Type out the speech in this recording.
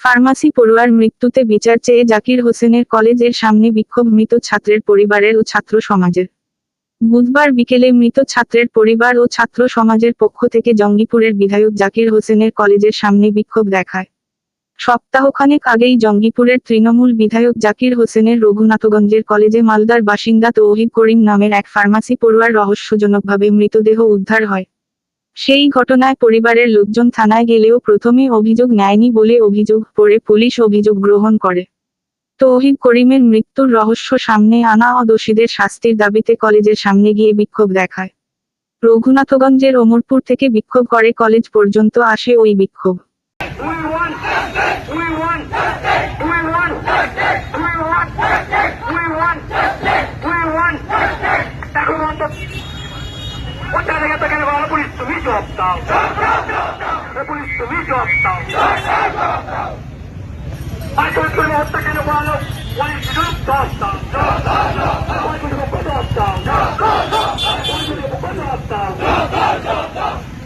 Pharmacy পড়ুয়ার মৃত্যুতে বিচার চেয়ে জাকির হোসেনের কলেজের সামনে বিক্ষোভ মৃত ছাত্রের পরিবারের ও ছাত্র সমাজের। বুধবার বিকেলে মৃত ছাত্রের পরিবার ও ছাত্র সমাজের পক্ষ থেকে জঙ্গিপুরের বিধায়ক জাকির হোসেনের কলেজের সামনে বিক্ষোভ দেখায়। সপ্তাহখানেক আগেই জঙ্গিপুরের তৃণমূল বিধায়ক জাকির হোসেনের রঘুনাথগঞ্জের কলেজে মালদার বাসিন্দা তৌহিদ করিম নামের এক ফার্মাসি পড়ুয়ার রহস্যজনকভাবে মৃতদেহ উদ্ধার হয়। সেই ঘটনায় পরিবারের লোকজন থানায় গেলেও প্রথমে অভিযোগ নেয়নি বলে অভিযোগ পরে পুলিশ অভিযোগ গ্রহণ করে। তৌহিদ করিমের মৃত্যুর রহস্য সামনে আনা ও দোষীদের শাস্তির দাবিতে কলেজের সামনে গিয়ে বিক্ষোভ দেখায় রঘুনাথগঞ্জের ওমরপুর থেকে বিক্ষোভ করে কলেজ পর্যন্ত আসে ওই বিক্ষোভ পুলিশ তুমি দাও এ পুলিশ